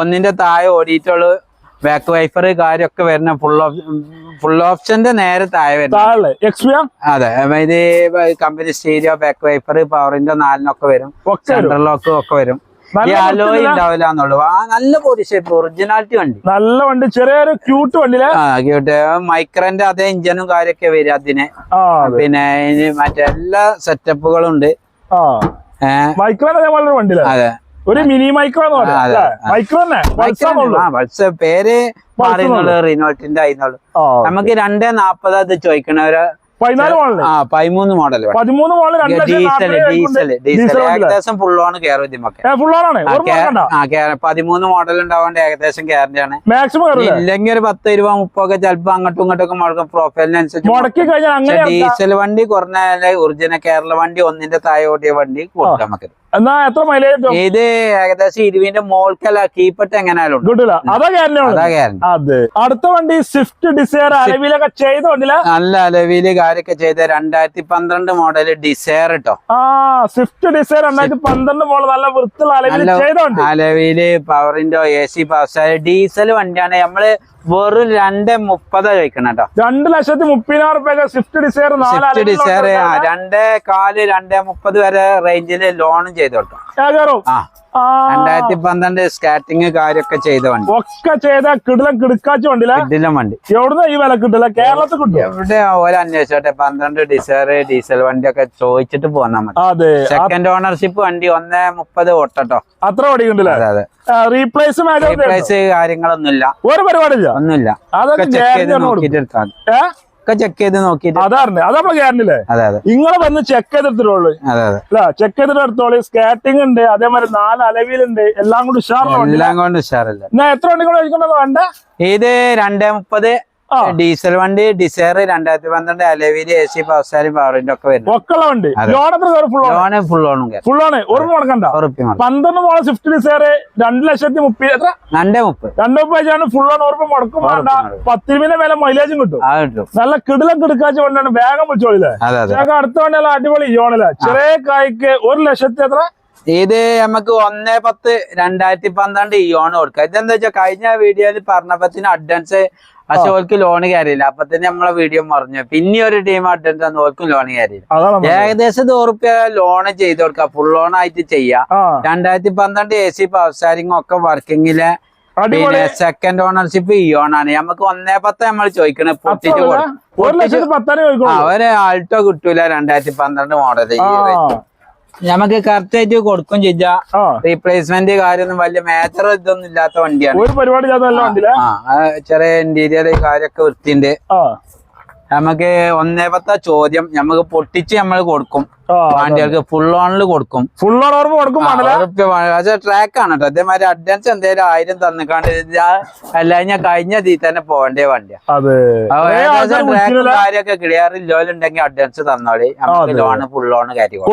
ഒന്നിന്റെ താഴെ ഓടിയിട്ടുള്ളു. ബാക്ക് വൈഫർ കാര്യമൊക്കെ വരുന്ന ഫുൾ ഓപ്ഷൻ ഫുൾ ഓപ്ഷന്റെ നേരെ താഴെ വരുന്നത്. അതെ. ഇത് കമ്പനി സ്റ്റീരിയോ ബാക്ക് വൈഫർ പവറിന്റെ നാലിനൊക്കെ വരും. ഒക്കെ വരും. സെൻട്രൽ ലോക്ക് ഒക്കെ വരും. അലോയ് വൃത്തിയുള്ള- ഉണ്ടാവില്ല എന്നുള്ളു. ആ നല്ല ബോഡി ഷേപ്പ് ഒറിജിനാലിറ്റി വണ്ടി. നല്ല വണ്ടി ചെറിയൊരു ക്യൂട്ട് വണ്ടിയിലെ? ക്യൂട്ട് മൈക്രന്റെ അതേ ഇഞ്ചനും കാര്യമൊക്കെ വരും അതിന്. പിന്നെ മറ്റെല്ലാ സെറ്റപ്പുകളും ഉണ്ട്. അതേപോലെ വണ്ടിയിലെ? അതെ. ഒരു മിനി മൈക്രോ പൾസ് പേര് മാറിയുന്നുള്ളു റിനോൾട്ടിന്റെ ആയിരുന്നുള്ളു നമുക്ക് രണ്ടേ നാപ്പത് അത് ചോദിക്കണ. ഒരു പതിനാല് മോഡൽ ആ പതിമൂന്ന് മോഡൽ പതിമൂന്ന് ഡീസൽ ഡീസൽ ഡീസൽ. ഏകദേശം ആണ് പതിമൂന്ന് ഉണ്ടാവേണ്ട ഏകദേശം ഗ്യാരണ്ടി ആണ്. ഇല്ലെങ്കിൽ ഒരു പത്ത് രൂപ മുപ്പൊക്കെ ചിലപ്പോ അങ്ങോട്ടും ഇങ്ങോട്ടും ഒക്കെ മുടക്കും. പ്രൊഫൈലിനനുസരിച്ച് ഡീസൽ വണ്ടി കുറഞ്ഞ ഒറിജിനൽ കേരള വണ്ടി ഒന്നിന്റെ താഴെ ഓടിയ വണ്ടി കൊടുക്കാൻ നമുക്ക് എന്നാ എത്ര മൈലേജ് ഇത് ഏകദേശം ഇരുവിന്റെ മോൾക്കല്ല കീപ്പട്ട് എങ്ങനെയാലും ഉണ്ട്. കിട്ടില്ല അതാ ഗ്യാരണ്ടി അതെ അടുത്ത വണ്ടി സ്വിഫ്റ്റ് ഡിസയർ അലവിലൊക്കെ ചെയ്ത വണ്ടിയിലെ? നല്ല അലവിൽ കാര്യൊക്കെ ചെയ്ത രണ്ടായിരത്തി പന്ത്രണ്ട് മോഡൽ ഡിസയർ കേട്ടോ ആ സ്വിഫ്റ്റ് ഡിസയർ രണ്ടായിരത്തി പന്ത്രണ്ട് മോഡൽ നല്ല വൃത്തിയുള്ള അലവിൽ അലവിൽ പവറിന്റെ എ സി പവർ ഡീസൽ വണ്ടിയാണ്. നമ്മൾ വെറും രണ്ട് മുപ്പത് കഴിക്കണം കേട്ടോ രണ്ട് ലക്ഷത്തി മുപ്പതിനായിരം രൂപ സ്വിഫ്റ്റ് ഡിസയർ സ്വിഫ്റ്റ് ഡിസയർ രണ്ട് കാൽ രണ്ടേ മുപ്പത് വരെ റേഞ്ചിൽ ലോണും ചെയ്തു കൊടുക്കാം രണ്ടായിരത്തി പന്ത്രണ്ട് സ്കാറ്റിങ് കാര്യമൊക്കെ ചെയ്ത വണ്ടി. ഒക്കെ ചെയ്ത കിടിലം കിടക്കാച്ച വണ്ടിയിലെ? കിടിലം വണ്ടി. എവിടുന്ന ഈ വില കിട്ടില്ല കേരളത്തിൽ കിട്ടും എവിടെ ഓരോ അന്വേഷിച്ചോട്ടെ. പന്ത്രണ്ട് ഡിസയർ ഡീസൽ വണ്ടി ഒക്കെ ചോദിച്ചിട്ട് പോന്നാ മതി. സെക്കൻഡ് ഓണർഷിപ്പ് വണ്ടി ഒന്നേ മുപ്പത് ഓട്ടോ അത്ര ഓടിക്കണ്ടില്ല അതെ അതെ. റീപ്ലേസ് പ്രൈസ് കാര്യങ്ങളൊന്നുമില്ല. ഒരു പരിപാടിയില്ല? ഒന്നുമില്ല. അതൊക്കെ ചെക്ക് ചെയ്ത് നോക്കിയിട്ട് എടുത്താൽ ഒക്കെ ചെക്ക് ചെയ്ത് നോക്കിയിട്ട്. അതാണ് അത് നമ്മളെ ഗ്യാരണ്ടി അതെ അതെ. നിങ്ങളെ വന്ന് ചെക്ക് ചെയ്തെടുത്തിട്ടുള്ളൂ അതെ അതെ. അല്ല ചെക്ക് ചെയ്തിട്ടെടുത്തോളൂ സ്കേറ്റിംഗ് ഉണ്ട് അതേമാതിരി നാല് അലവിലുണ്ട് എല്ലാം കൂടി ഉഷാറുള്ള എല്ലാം കൊണ്ട് ഉഷാറല്ല. എന്നാ എത്ര വണ്ടി കൂടെ വേണ്ട ഇത് രണ്ടേ മുപ്പത്. ഡീസൽ വണ്ടി ഡിസയർ രണ്ടായിരത്തി പന്ത്രണ്ട് അലവിൽ എ സി പവസാരി പവറിന്റെ ഒക്കെ വരുന്നു ഒക്കെയുള്ള വണ്ടി. അതെ. ലോൺ എത്ര കയറി ഫുൾ ലോണ് ഫുൾ ഓണും ഫുൾ ആണ് ഒരു മുടക്കണ്ട ഉറപ്പി മതി. പന്ത്രണ്ട് മോളെ സ്വിഫ്റ്റ് ഡിസയർ രണ്ട് ലക്ഷത്തി മുപ്പത് എത്ര? രണ്ടേ മുപ്പത്. രണ്ടു പേജാണ് ഫുൾ ആണ് ഉറപ്പ് മുടക്കും വേണ്ട. ഉറപ്പ്. പത്തിരുവിന്റെ വില മൈലേജും കിട്ടും. നല്ല കിടിലം കിടക്കാച്ച വണ്ടിയാണ്. വേഗം വിളിച്ചോളില്ലേ അടുത്ത വണ്ടിയല്ല അടിപൊളി ഇയോണല്ലേ ചെറിയ കായ്ക്ക് ഒരു ലക്ഷത്തി എത്ര? ഇത് നമുക്ക് ഒന്നേ പത്ത് രണ്ടായിരത്തി പന്ത്രണ്ട് ഇയോണ് കൊടുക്കാം. ഇതെന്താ വെച്ചാൽ കഴിഞ്ഞ വീഡിയോയിൽ പറഞ്ഞപ്പത്തിന് അഡ്വാൻസ് പക്ഷെ ഓർക്ക് ലോൺ കയറിയില്ല അപ്പൊ തന്നെ നമ്മളെ വീഡിയോ മറിഞ്ഞു. പിന്നെ ഒരു ടീം അറ്റൻഡ് തന്നു ഓർക്കും ലോൺ കയറിയില്ല. ഏകദേശം നൂറുപ്യ ലോൺ ചെയ്ത് കൊടുക്കാം ഫുൾ ലോൺ ആയിട്ട് ചെയ്യാ. രണ്ടായിരത്തി പന്ത്രണ്ട് എ സി പവർ സ്റ്റാരിങ് ഒക്കെ വർക്കിങ്ങിൽ പിന്നെ സെക്കൻഡ് ഓണർഷിപ്പ് ഈ ആണ്. നമുക്ക് ഒന്നേ പത്ത് നമ്മൾ ചോദിക്കണേ പൊട്ടിച്ച്? കൊടുക്കും ഒരു ഒരു ആൾട്ടോ കിട്ടൂല രണ്ടായിരത്തി പന്ത്രണ്ട് മോഡൽ നമുക്ക് കറക്റ്റ് ആയിട്ട് കൊടുക്കും ചെയ്യാ. റീപ്ലേസ്മെന്റ് കാര്യമൊന്നും വലിയ മേജർ ഇതൊന്നും ഇല്ലാത്ത വണ്ടിയാണ്. ഒരു പരിപാടി ചെറിയ ഇന്റീരിയർ കാര്യൊക്കെ വൃത്തിയുണ്ട്. നമുക്ക് ഒന്നേ പത്ത ചോദ്യം നമുക്ക് പൊട്ടിച്ച് നമ്മൾ കൊടുക്കും. വണ്ടികൾക്ക് ഫുൾ ഓണിൽ കൊടുക്കും. ഫുൾ ഓർമ്മ കൊടുക്കും ട്രാക്ക് ആണ്. കേട്ടോ അതേമാതിരി അഡ്വാൻസ് എന്തേലും ആയിരം തന്നിക്കാണ്ട് അല്ല ഞാൻ കഴിഞ്ഞ തീ തന്നെ പോകേണ്ട വണ്ടിയാ. കാര്യമൊക്കെ ക്ലിയർ ഇല്ലോലുണ്ടെങ്കിൽ അഡ്വാൻസ് തന്നോളി. നമുക്ക്. ലോണ് ഫുൾ ഓണ് കാര്യം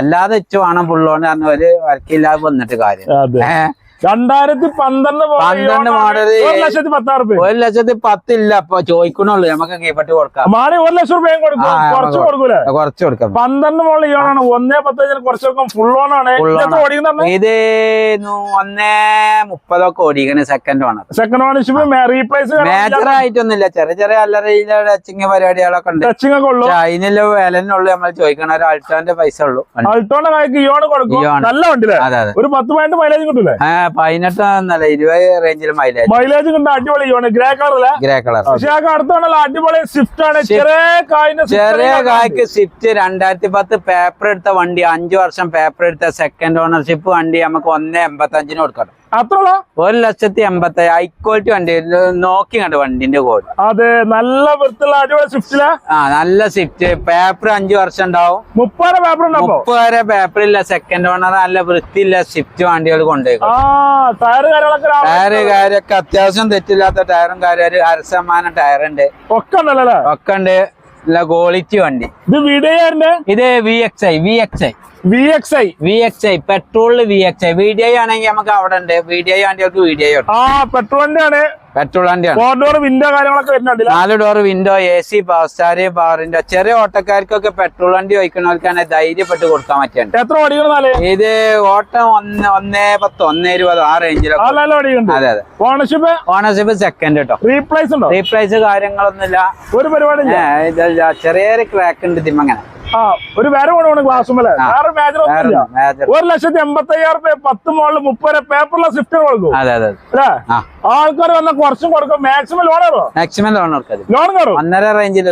അല്ലാതെ ഇച്ചു വേണം ഫുൾ ഓണ് പറഞ്ഞ ഒരു വർക്കില്ലാതെ വന്നിട്ട് കാര്യം. ഏഹ് രണ്ടായിരത്തി പന്ത്രണ്ട് പന്ത്രണ്ട് model. ഒരു ലക്ഷത്തി പത്താറ് രൂപ ഒരു ലക്ഷത്തി പത്തില്ല. അപ്പൊ ചോദിക്കണുള്ളൂ നമുക്ക് കീപ്പട്ട് കൊടുക്കാം. മാറി ഒരു ലക്ഷം രൂപയും കൊടുക്കും. കുറച്ച് കൊടുക്കൂലേ? കുറച്ച് കൊടുക്കാം. പന്ത്രണ്ട് മോളിൽ ഓണാണ് ഒന്നേ പത്തഞ്ചിന് കുറച്ച് കൊടുക്കും. ഫുൾ ഓൺ ആണ്. ഇത് ഒന്നേ മുപ്പതൊക്കെ ഓടിക്കണ second owner second ownership replace major ആയിട്ടൊന്നുമില്ല. ചെറിയ ചെറിയ അല്ലറയിലെ ടച്ചിങ് പരിപാടികളൊക്കെ ഉണ്ട്. ടച്ചിങ് ഒക്കെ ഉള്ളു. അതിനുള്ള വിലനുള്ളൂ നമ്മൾ ചോദിക്കണ ഒരു അൾട്ടോന്റെ പൈസ ഉള്ളൂ. അൾട്ടോന്റെ കായ്ക്ക് ഇയോണ് കൊടുക്കും. നല്ല ഉണ്ടല്ലേ ഒരു പത്ത് പതിനെട്ട് മൈലേജ് കിട്ടൂലേ? പതിനെട്ട് എന്നല്ല ഇരുപത് റേഞ്ചിൽ മൈലേജ് മൈലേജ് കണ്ട അടിപൊളി ഗ്രേ കളർ ഗ്രേ കളർ പക്ഷേ അടുത്താണല്ലോ അടിപൊളി സ്വിഫ്റ്റ് ആണ്. ചെറിയ കായ്ക്ക് സ്വിഫ്റ്റ് രണ്ടായിരത്തി പത്ത് പേപ്പർ എടുത്ത വണ്ടി അഞ്ചു വർഷം പേപ്പർ എടുത്ത സെക്കൻഡ് ഓണർഷിപ്പ് വണ്ടി നമുക്ക് ഒന്നേ എൺപത്തഞ്ചിന് കൊടുക്കണം. അത്രയുള്ള? ഒരു ലക്ഷത്തി എൺപത്തി ഹൈ ക്വാളിറ്റി വണ്ടി. നോക്കി കണ്ട് വണ്ടിന്റെ കോഡ് അതെ നല്ല വൃത്തിയുള്ള അടിപൊളി സ്വിഫ്റ്റിലെ ആ നല്ല സ്വിഫ്റ്റ് പേപ്പർ അഞ്ചു വർഷം ഉണ്ടാവും. മുപ്പത് പേപ്പർ ഉണ്ടപ്പോ മുപ്പത് പേപ്പർ ഇല്ല. സെക്കൻഡ് ഓണർ നല്ല വൃത്തിയില്ല സ്വിഫ്റ്റ് വണ്ടികൾ കൊണ്ടുപോയി ടയറ് കാര്യമൊക്കെ അത്യാവശ്യം തെറ്റില്ലാത്ത ടയറും കാര്യം ഒരു അര ശതമാനം ടയർ ഉണ്ട്. ഒക്കെ ഉണ്ടല്ലോ ഒക്കെ ഉണ്ട്. നല്ല ക്വാളിറ്റി വണ്ടി. ഇത് വീഡിയോന്റെ ഇത് V X I V X I V X I V X I പെട്രോളിൽ V X I V D I ആണെങ്കിൽ നമുക്ക് അവിടെ ഉണ്ട്. വി ഡി ഐ വണ്ടികൾക്ക് വി ഡി ഐ ഉണ്ട്. ആ പെട്രോളിന്റെ ആണ് പെട്രോൾ വണ്ടിയാണ് ഫോർ ഡോർ വിൻഡോ കാര്യങ്ങളൊക്കെ വരുന്നുണ്ട് നാല് door window A C power steering ചെറിയ ഓട്ടക്കാർക്കൊക്കെ പെട്രോൾ വണ്ടി വയ്ക്കുന്നവർക്കാണ് ധൈര്യപ്പെട്ട് കൊടുക്കാൻ പറ്റുന്നത് എത്ര ഓടിക്കണം ഇത് ഓട്ടം ഒന്ന് ഒന്നേ പത്ത് ഒന്നേ ഇരുപത് ആ റേഞ്ചിലും റേഞ്ചിലൊക്കെ അതെ അതെ. ഓണർഷിപ്പ് ഓണർഷിപ്പ് സെക്കൻഡ് കേട്ടോ റീപ്ലേസ് ഉണ്ടോ? റീപ്ലേസ് കാര്യങ്ങളൊന്നുമില്ല. ഒരു പരിപാടി ചെറിയൊരു ക്രാക്ക് ഉണ്ട് ഇതിമങ്ങനെ ആ ഒരു വേറെ ഗുണമാണ് ക്ലാസ് ആ. വേറെ മേജർ ഒന്നുമില്ല. ഒരു ലക്ഷത്തി എൺപത്തി അയ്യായിരം രൂപ പത്ത് മോളിൽ മുപ്പത് പേപ്പറിലെ സ്വിഫ്റ്റ് കൊടുക്കും. അല്ലേ? ആൾക്കാർ വന്ന കുറച്ചും കൊടുക്കും. മാക്സിമം ലോൺ കയറോ മാക്സിമം ലോൺ ലോൺ കയറും? ഒന്നര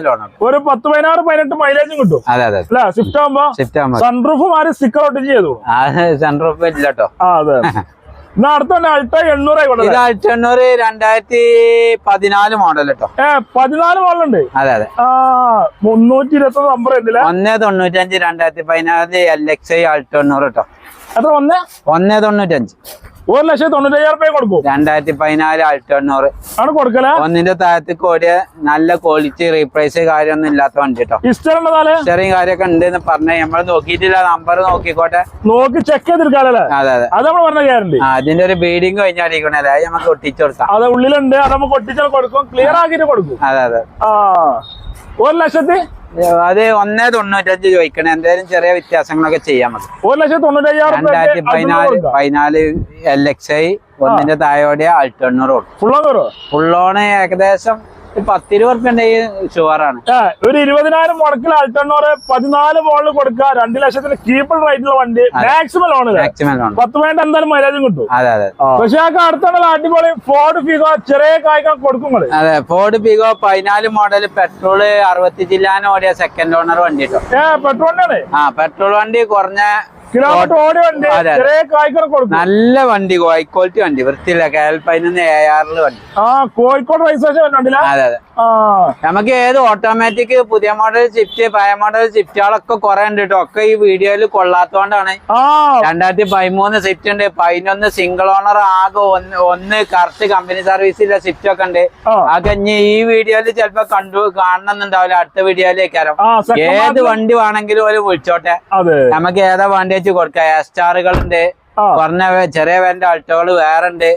ലോൺ ഒരു പത്ത് പതിനാറ് പതിനെട്ട് മൈലേജും കിട്ടും. അതെ അതെ അല്ലേ? സ്വിഫ്റ്റ് ആകുമ്പോ ഷിഫ്റ്റ് ആകുമ്പോൾ സൺറൂഫ് മാറി സ്റ്റിക്കർ ഒട്ടിച്ച് ചെയ്തു. സെൻട്രൽ ഇല്ല കേട്ടോ ആ അതെ. എണ്ണൂറ് രണ്ടായിരത്തി പതിനാല് മോഡൽ കേട്ടോ മോഡൽ ഉണ്ട്. അതെ അതെ. ആ മുന്നൂറ്റി ഇരുപത്തി നമ്പർ ഉണ്ടല്ലേ ഒന്നേ തൊണ്ണൂറ്റഞ്ച് രണ്ടായിരത്തി പതിനാല് എൽ എക്സ് ഐ അൾട്ടണ്ണൂറ് കേട്ടോ എത്ര ഒന്ന് ഒന്നേ തൊണ്ണൂറ്റഞ്ച്. ഒരു ലക്ഷത്തി തൊണ്ണൂറ്റയ്യായിരം രൂപ കൊടുക്കും. രണ്ടായിരത്തി പതിനാല് അൾട്ടണ്ണൂറ് ആണ് കൊടുക്കല? ഒന്നിന്റെ താഴത്തേക്ക് കോടിയ നല്ല ക്വാളിറ്റി റീപ്രൈസ് കാര്യമൊന്നും ഇല്ലാത്ത വണ്ടി കേട്ടോ ചെറിയ കാര്യമൊക്കെ ഉണ്ട് എന്ന് പറഞ്ഞ നമ്മൾ നോക്കിയിട്ടില്ല നമ്പർ നോക്കിക്കോട്ടെ. നോക്കി ചെക്ക് ചെയ്തെടുക്കാല്ലേ അതെ അതെ. അത് നമ്മൾ പറഞ്ഞ ഗ്യാരണ്ടി അതിന്റെ ഒരു ബീഡിങ് കഴിഞ്ഞാൽ അത് നമുക്ക് ഒട്ടിച്ചു കൊടുക്കാം. അത് ഉള്ളിലുണ്ട് അത് നമുക്ക് ഒട്ടിച്ചാൽ കൊടുക്കും ക്ലിയർ ആക്കിയിട്ട് കൊടുക്കും. അതെ അതെ. ഒരു ലക്ഷത്തി അത് ഒന്നേ തൊണ്ണൂറ്റഞ്ച് ചോദിക്കണേ. എന്തായാലും ചെറിയ വ്യത്യാസങ്ങളൊക്കെ ചെയ്യാൻ മതി. ഒരു ലക്ഷത്തി തൊണ്ണൂറ്റയ്യായിരം രണ്ടായിരത്തി പതിനാല് പതിനാല് എൽ എക്സ് ഐ ഒന്നിന്റെ താഴോടെ അൾട്ടണ്ണൂറ് എണ്ണൂറ് ഫുള്ളോ ഫുള്ളോണ് ഏകദേശം ഒരു ഇരുപതിനായിരം മുടക്കിൽ അൾട്ടണ്ണൂറ് പതിനാല് ബോളിൽ കൊടുക്കുക രണ്ട് ലക്ഷത്തിന് കീപ്പർ റേറ്റുള്ള വണ്ടി മാക്സിമം ലോൺ പത്ത് പോയിന്റ് എന്തായാലും മര്യാദയും കിട്ടും. പക്ഷെ ആ അടുത്തുള്ള അടിപൊളി ഫോർഡ് ഫിഗോ ചെറിയ കായ്ക്കാൻ കൊടുക്കും അതെ ഫോർഡ് ഫിഗോ പതിനാല് മോഡൽ പെട്രോൾ അറുപത്തി ജില്ലാനോടിയ സെക്കൻഡ് ഓണർ വണ്ടി പെട്രോളിനാണ് ആ പെട്രോൾ വണ്ടി കുറഞ്ഞ കിലോമീറ്റർ ഓടി വണ്ടി. ചെറിയ കായ്ക്കാൻ കൊടുക്കും. നല്ല വണ്ടി ക്വാളിറ്റി വണ്ടി. വൃത്തിയില്ല കെ എൽ പതിനൊന്ന് എ ആറിൽ വണ്ടി. ആ കോഴിക്കോട് വരുന്നുണ്ടല്ല അതെ അതെ. നമുക്ക് ഏത് ഓട്ടോമാറ്റിക് പുതിയ മോഡൽ ഷിഫ്റ്റ് പഴയ മോഡൽ ഷിഫ്റ്റുകളൊക്കെ കുറെ ഉണ്ട് കേട്ടോ ഒക്കെ ഈ വീഡിയോയിൽ കൊള്ളാത്തോണ്ടാണ്. രണ്ടായിരത്തി പതിമൂന്ന് സ്വിഫ്റ്റ് ഉണ്ട്. പതിനൊന്ന് സിംഗിൾ ഓണർ ആകെ ഒന്ന് ഒന്ന് കറക്റ്റ് കമ്പനി സർവീസിലെ സ്വിഫ്റ്റ് ഒക്കെ ഉണ്ട്. ആ. അതൊക്കെ ഇനി ഈ വീഡിയോയിൽ ചിലപ്പോ കണ്ടു കാണണമെന്നുണ്ടാവില്ല അടുത്ത വീഡിയോയിലേക്ക് ആ ഏത് വണ്ടി വേണമെങ്കിലും ഒരു വിളിച്ചോട്ടെ. നമുക്ക് ഏതാ വണ്ടി വെച്ച് കൊടുക്കാം? എ കുറഞ്ഞ ചെറിയ വേന്റെ ആൾട്ടോകൾ വേറെ ഉണ്ട്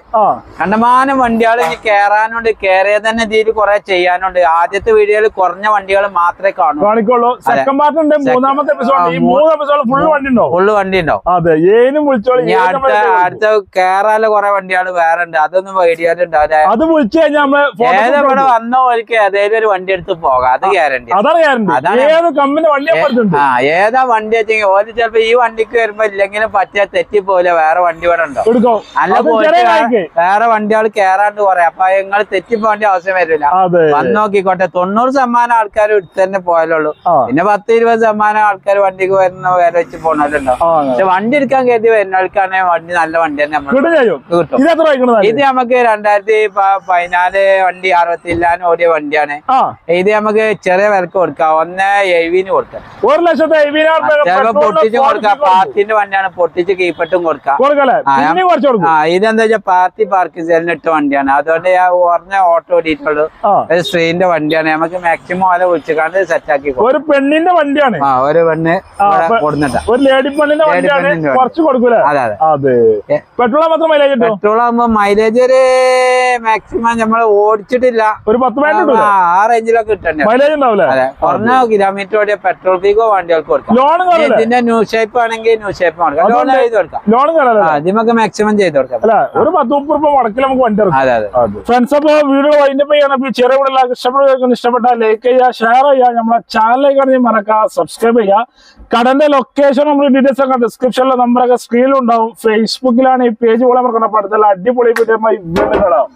കണ്ടമാനം വണ്ടികൾ ഇനി കേറാനുണ്ട്. കേറിയ തന്നെ ഇതിൽ കുറെ ചെയ്യാനുണ്ട്. ആദ്യത്തെ വീഡിയോയിൽ കുറഞ്ഞ വണ്ടികൾ മാത്രമേ കാണൂ. കാണിക്കോളൂ സെക്കൻഡ് പാർട്ട് ഉണ്ട്. മൂന്നാമത്തെ എപ്പിസോഡ് മൂന്ന് എപ്പിസോഡ് ഫുൾ വണ്ടി ഉണ്ടോ ഫുള്ള് വണ്ടി ഉണ്ടോ അതെ ഏനും വിളിച്ചോളൂ. അടുത്ത കേറാനുള്ള കൊറേ അടുത്ത കേറാല കുറെ വണ്ടികൾ വേറെ ഉണ്ട് അതൊന്നും വീഡിയോ അത് വിളിച്ചു കഴിഞ്ഞാൽ നമ്മൾ photo ഏത് ഇവിടെ കൊടുക്കും. വന്ന പോലിക്ക് ഏതേലും ഒരു വണ്ടി എടുത്ത് പോകാം. അത് ഗ്യാരണ്ടി അതാണ് ഏത് വണ്ടി വെച്ചെങ്കിൽ ഓരോ ചിലപ്പോ ഈ വണ്ടിക്ക് വരുമ്പോ ഇല്ലെങ്കിലും പറ്റിയ തെറ്റി പോലെ വേറെ വണ്ടി ഇവിടെ ഉണ്ടോ? അല്ല പോയിട്ട് വേറെ വണ്ടികൾ കേറാണ്ട് പറയാം. അപ്പൊ നിങ്ങൾ തെറ്റിപ്പോണ്ട ആവശ്യം വരില്ല. വന്ന് നോക്കിക്കോട്ടെ. തൊണ്ണൂറ് ശതമാനം ആൾക്കാർ എടുത്ത് തന്നെ പോയാലുള്ളൂ പിന്നെ പത്ത് ഇരുപത് ശതമാനം ആൾക്കാർ വണ്ടിക്ക് വരുന്ന വേറെ വെച്ച് പോണല്ലോ പക്ഷെ വണ്ടി എടുക്കാൻ കരുതി വരുന്നവർക്കാണെങ്കിൽ വണ്ടി നല്ല വണ്ടി തന്നെ കിട്ടും ഇത് നമുക്ക് രണ്ടായിരത്തി പതിനാല് വണ്ടി അറുപത്തില്ലാന്ന് ഓടിയ വണ്ടിയാണ്. ഇത് നമുക്ക് ചെറിയ വിലക്ക് കൊടുക്കാം. ഒന്ന് എഴുവിന് കൊടുക്കാം. ഒരു ലക്ഷത്തി പൊട്ടിച്ച് കൊടുക്കാം. പാത്തിന്റെ പാർട്ടിന്റെ വണ്ടിയാണ്. പൊട്ടിച്ച് കീപ്പട്ടും കൊടുക്കാം. ആ ഇതെന്താ വെച്ചാൽ പാർട്ടി പാർക്ക് ഇട്ട വണ്ടിയാണ്. അതുകൊണ്ട് ഞാൻ കുറഞ്ഞ ഓട്ടോ ഓടിയിട്ടുള്ളൂ. ഒരു സ്ട്രീന്റെ വണ്ടിയാണ്. നമുക്ക് മാക്സിമം ഓല വിളിച്ചുകൊണ്ട് സെറ്റ് ആക്കി കൊടുക്കാം. ഒരു പെണ്ണിന്റെ വണ്ടിയാണ്. ആ ഒരു പെണ്ണ് കൊടുന്നിട്ടാ. ഒരു ലേഡി പെണ്ണിന്റെ വണ്ടിയാണ്. കുറച്ച് കൊടുക്കൂല? അതെ അതെ. പെട്രോൾ മാത്രം മൈലേജ് പെട്രോൾ ആകുമ്പോ മൈലേജ് ഒരു മാക്സിമം നമ്മൾ ഓടിച്ചിട്ടില്ല. ഒരു പത്ത് പതിനെട്ട് ആ, റേഞ്ചിലൊക്കെ കിട്ടണ്ടേ. മൈലേജ് ഉണ്ടാവില്ല അതെ കുറഞ്ഞ കിലോമീറ്റർ ഓടിയ പെട്രോൾ പീക്കോ വണ്ടികൾക്ക് കൊടുക്കാം. ഇതിന്റെ ന്യൂ ഷേപ്പ് ആണെങ്കിൽ ന്യൂ ഷേപ്പ് കൊടുക്കാം ലോൺ ചെയ്ത് കൊടുക്കാം. ലോൺ കയറല്ലേ ആ ഇതിമൊക്കെ മാക്സിമം ചെയ്ത് കൊടുക്കാം. അല്ല ഒരു പത്ത് മുപ്പത് രൂപ മുടക്കിൽ നമുക്ക് വണ്ടി അതെ അതെ. ഫ്രണ്ട്സ് അപ്പൊ വീഡിയോ വൈൻഡ് ചെയ്യണം. അപ്പൊ ചെറിയ ലൈക്ക് ചെയ്യുക ഷെയർ ചെയ്യുക. നമ്മളെ ചാനലിലേക്ക് മറക്കുക സബ്സ്ക്രൈബ് ചെയ്യുക. കടന്റെ ലൊക്കേഷൻ നമ്മൾ ഡീറ്റെയിൽസ് ഒക്കെ ഡിസ്ക്രിപ്ഷനിലെ നമ്പറൊക്കെ സ്ക്രീനിലുണ്ടാവും ഫേസ്ബുക്കിലാണ് ഈ പേജ് പോലെ അടുത്തുള്ള അടിപൊളി വീഡിയോ വീണ്ടും കാണാം.